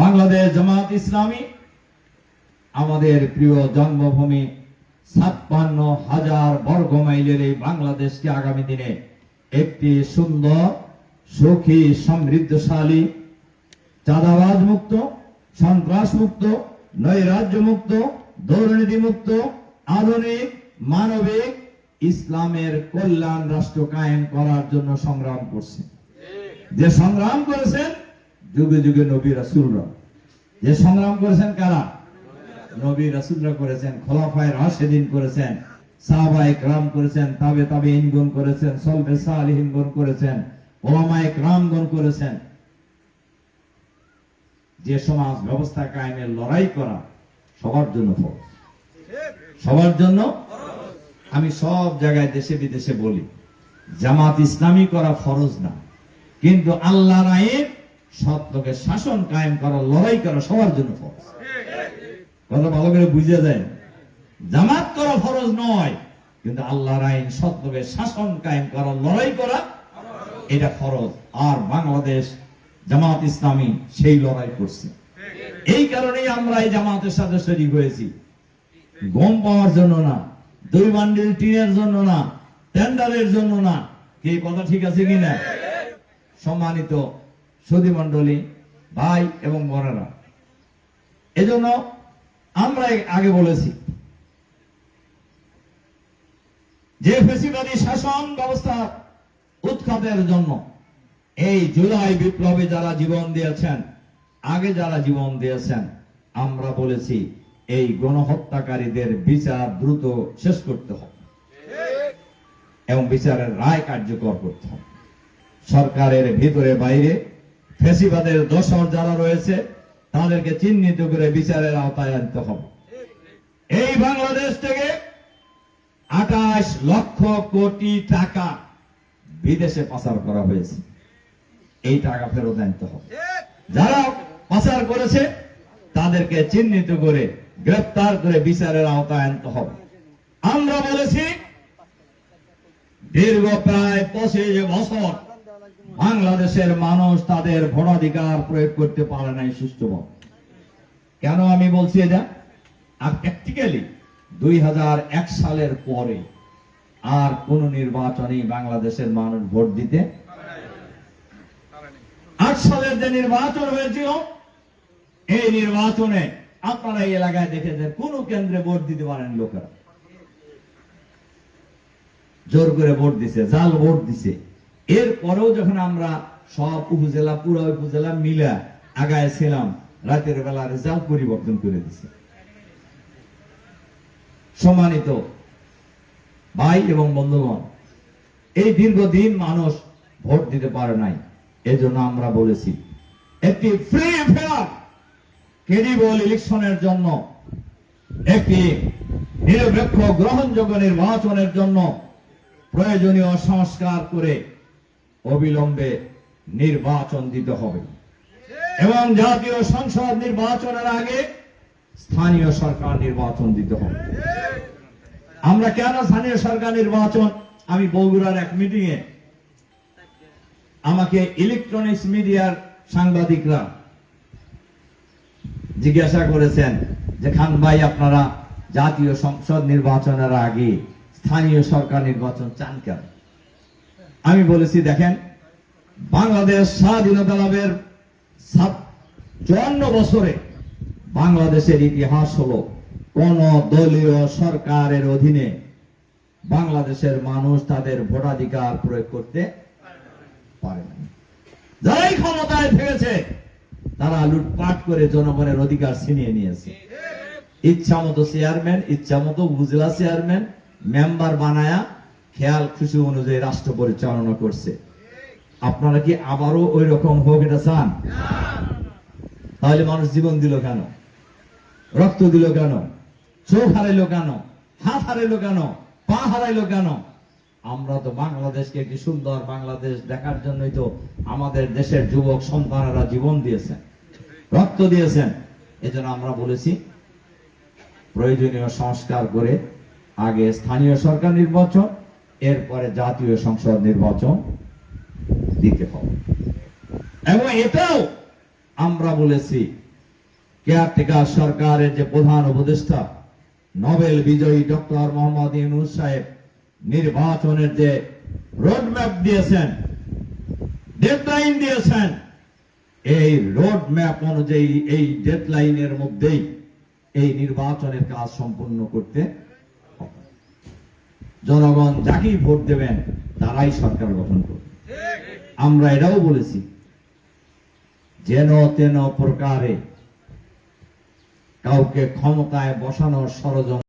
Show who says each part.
Speaker 1: বাংলাদেশ জামাত ইসলামী, আমাদের প্রিয় জন্মভূমি ছাপ্পান্ন হাজার বর্গ মাইলের এই বাংলাদেশকে আগামী দিনে একটি সুন্দর, সুখী, সমৃদ্ধশালী চাঁদাবাজ মুক্ত সন্ত্রাস মুক্ত নৈরাজ্য মুক্ত দুর্নীতি মুক্ত আধুনিক, মানবিক ইসলামের কল্যাণ রাষ্ট্র কায়েম করার জন্য সংগ্রাম করছে। যে সংগ্রাম করেছেন যুগে যুগে নবী রাসুলরা। যে সংগ্রাম করেছেন কারা? নবী রাসুলরা করেছেন, খোলাফায় রাশেদিন করেছেন, সাহাবায়ে করেছেন, তাবে তাবে ইনগুন করেছেন সলবে করেছেন, ওলামায়ে করেছেন। যে সমাজ ব্যবস্থা কায়েমের লড়াই করা সবার জন্য ফরজ। সবার জন্য? আমি সব জায়গায় দেশে বিদেশে বলি, জামাত ইসলামী করা ফরজ না। কিন্তু আল্লাহর রায়ের লোকের শাসন কায়েম করা, লড়াই করা, সবার জন্য ফরজ। কথা ভালো করে বুঝে যায়। জামাত করা ফরজ নয়, কিন্তু আল্লাহর আইন লোকের শাসন কায়েম করা, লড়াই করা, এটা ফরজ। আর বাংলাদেশ জামাত ইসলামী সেই লড়াই করছে। এই কারণেই আমরা এই জামাতের সাথে শরীক হয়েছি। গম পাওয়ার জন্য না, দুই বান্ডিল টিনের জন্য না টেন্ডারের জন্য না। কি কথা ঠিক আছে কিনা? সম্মানিত সুধী মন্ডলী ভাই এবং বোনেরা। এজন্য আমরা আগে বলেছি যে ফেসিবাদী শাসন ব্যবস্থা উৎখাতের জন্য এই জুলাই বিপ্লবে যারা জীবন দিয়েছেন, আগে যারা জীবন দিয়েছেন, আমরা বলেছি এই গণহত্যাকারীদের বিচার দ্রুত শেষ করতে হবে এবং বিচারের রায় কার্যকর করতে হবে। সরকারের ভিতরে বাইরে ফেসিবাদের দোষর যারা রয়েছে, তাদেরকে চিহ্নিত করে বিচারের আওতায় আনতে হবে। এই বাংলাদেশ থেকে আঠাশ লক্ষ কোটি টাকা বিদেশে পাচার করা হয়েছে। এই টাকা ফেরত আনতে হবে। যারা পাচার করেছে, তাদেরকে চিহ্নিত করে গ্রেফতার করে বিচারের আওতায় আনতে হবে। আমরা বলেছি, দীর্ঘ প্রায় পঁচিশ বছর বাংলাদেশের মানুষ তাদের ভোটাধিকার প্রয়োগ করতে পারে নাই সুষ্ঠুভাবে কেন আমি বলছি এটা? আর প্র্যাকটিক্যালি দুই সালের পরে আর কোন নির্বাচনে বাংলাদেশের মানুষ ভোট দিতে আট সালের যে নির্বাচন হয়েছিল, এই নির্বাচনে আপনারা এই এলাকায় দেখেছেন, কোন কেন্দ্রে ভোট দিতে পারেন লোকেরা। জোর করে ভোট দিছে, জাল ভোট দিছে। এর পরেও যখন আমরা সব উপজেলা, পুরো উপজেলা মিলা আগায় ছিলাম রাতের বেলা রেজাল্ট পরিবর্তন করে দিছে। সম্মানিত ভাই এবং বন্ধুগণ, এই দীর্ঘদিন মানুষ ভোট দিতে পারে নাই, এজন্য আমরা বলেছি, একটি ফ্রি ফেয়ার ক্রেডিবল ইলেকশনের জন্য, একটি নিরপেক্ষ গ্রহণযোগ্য নির্বাচনের জন্য প্রয়োজনীয় সংস্কার করে অবিলম্বে নির্বাচন দিতে হবে। এবং জাতীয় সংসদ নির্বাচনের আগে স্থানীয় সরকার নির্বাচন দিতে হবে। আমরা কেন স্থানীয় সরকার নির্বাচন? আমি বগুড়ার এক মিটিং এ আমাকে ইলেকট্রনিক্স মিডিয়ার সাংবাদিকরা জিজ্ঞাসা করেছেন যে, খান ভাই, আপনারা জাতীয় সংসদ নির্বাচনের আগে স্থানীয় সরকার নির্বাচন চান কেন? আমি বলেছি, দেখেন, বাংলাদেশ স্বাধীনতা লাভের চুয়ান্ন বছরে বাংলাদেশের ইতিহাস হলো কোন দলীয় সরকারের অধীনে বাংলাদেশের মানুষ তাদের ভোটাধিকার প্রয়োগ করতে পারে না যারাই ক্ষমতায় থেকেছে, তারা লুটপাট করে জনগণের অধিকার ছিনিয়ে নিয়েছে। ইচ্ছা মতো চেয়ারম্যান ইচ্ছা মতো চেয়ারম্যান মেম্বার বানায়া খেয়াল খুশি অনুযায়ী রাষ্ট্র পরিচালনা করছে। আপনারা কি আবারও ওই রকম হোক এটা চান তাহলে মানুষ জীবন দিল কেন? রক্ত দিল কেন? চোখ হারাইলো কেন? হাত হারাইলো কেন? পা হারাইলো কেন? আমরা তো বাংলাদেশকে একটি সুন্দর বাংলাদেশ দেখার জন্যই তো আমাদের দেশের যুবক সন্তানেরা জীবন দিয়েছেন, রক্ত দিয়েছেন। এজন্য আমরা বলেছি, প্রয়োজনীয় সংস্কার করে আগে স্থানীয় সরকার নির্বাচন এরপরে জাতীয় সংসদ নির্বাচন দিতে হবে এবং এটাও আমরা বলেছি, কেয়ারটেকার সরকারের যে প্রধান উপদেষ্টা, নোবেল বিজয়ী ডক্টর মোহাম্মদ ইউনুস সাহেব নির্বাচনের যে রোডম্যাপ দিয়েছেন, ডেডলাইন দিয়েছেন, এই রোড ম্যাপ অনুযায়ী এই ডেডলাইনের মধ্যেই এই নির্বাচনের কাজ সম্পন্ন করতে। জনগণ যাকেই ভোট দেবেন, তারাই সরকার গঠন করবে। আমরা এটাও বলেছি, যেন তেন প্রকারে কাউকে ক্ষমতায় বসানোর ষড়যন্ত্র